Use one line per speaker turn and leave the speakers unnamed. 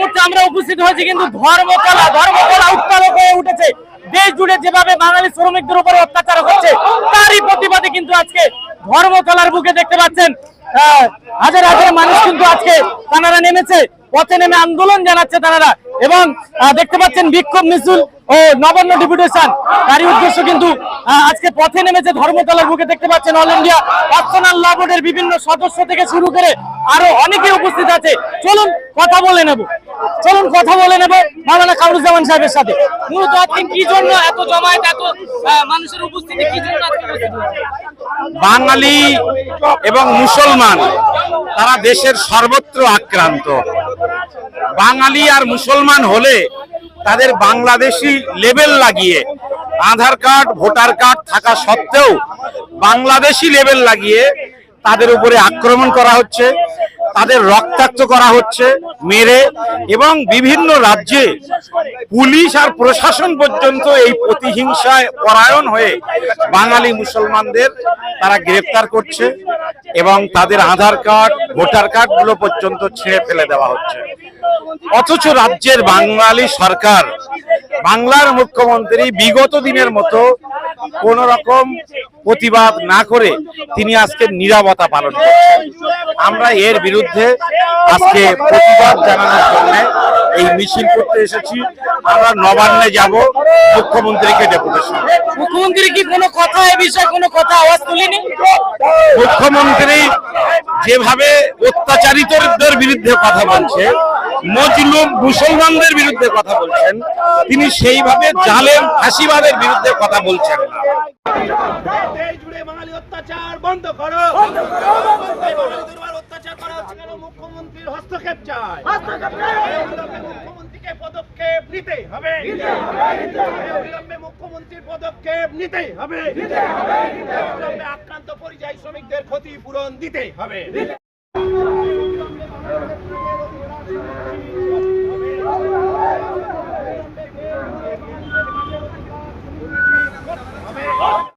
মুহূর্তে আমরা উপস্থিত হয়েছি কিন্তু ধর্মকলা ধর্মকলা উত্তালক হয়ে উঠেছে। দেশ জুড়ে যেভাবে বাঙালি শ্রমিকদের উপরে অত্যাচার হচ্ছে, তারই প্রতিবাদে কিন্তু আজকে ধর্মতলার বুকে দেখতে পাচ্ছেন হাজার হাজার মানুষ কিন্তু আজকে তারা নেমেছে, পথে নেমে আন্দোলন জানাচ্ছে তারা এবং দেখতে পাচ্ছেন বিক্ষোভ মিছিল ও নবান্ন ডেপুটেশন তারই উদ্দেশ্য কিন্তু আজকে পথে নেমেছে ধর্মতলার বুকে দেখতে পাচ্ছেন অল ইন্ডিয়া পার্সোনাল ল বোর্ডের বিভিন্ন সদস্য থেকে শুরু করে আরও অনেকে উপস্থিত আছে। চলুন কথা বলে নেব। চলুন কথা বলে নেব মাওলানা কামরুজ্জামান সাহেবের সাথে। মূলত আজকে কি জন্য এত জমায়েত, এত মানুষের উপস্থিতি, কি জন্য
বাঙালি এবং মুসলমান তারা দেশের সর্বত্র আক্রান্ত। বাঙালি আর মুসলমান হলে তাদের বাংলাদেশি লেবেল লাগিয়ে আধার কার্ড, ভোটার কার্ড থাকা সত্ত্বেও বাংলাদেশি লেবেল লাগিয়ে তাদের উপরে আক্রমণ করা হচ্ছে, তাদের রক্তাক্ত করা হচ্ছে, মেরে এবং বিভিন্ন রাজ্যে পুলিশ আর প্রশাসন পর্যন্ত এই প্রতিহিংসায় পরায়ণ হয়ে বাঙালি মুসলমানদের তারা গ্রেফতার করছে এবং তাদের আধার কার্ড ভোটার কার্ডগুলো পর্যন্ত ছেড়ে ফেলে দেওয়া হচ্ছে। অথচ রাজ্যের বাঙালি সরকার বাংলার মুখ্যমন্ত্রী বিগত দিনের মতো কোন রকম প্রতিবাদ না করে তিনি আজকে নিরাপত্তা পালন করছেন। আমরা এর বিরুদ্ধে আজকে প্রতিবাদ জানানোর জন্য এই মিছিল করতে এসেছি। আমরা নবান্নে যাব মুখ্যমন্ত্রীকে ডেপুটেশন।
মুখ্যমন্ত্রী কি কোনো কথা এ বিষয়ে কোনো কথা আওয়াজ তুলেনি?
মুখ্যমন্ত্রী যেভাবে অত্যাচারিতদের বিরুদ্ধে কথা বলছে, মজলুম মুসলমানদের বিরুদ্ধে কথা বলছেন, তিনি সেইভাবে জালেম ফাঁসিবাদের বিরুদ্ধে কথা বলছেন না।
মুখ্যমন্ত্রীর পদক্ষেপ নিতে হবে আক্রান্ত শ্রমিকদের ক্ষতিপূরণ দিতে হবে।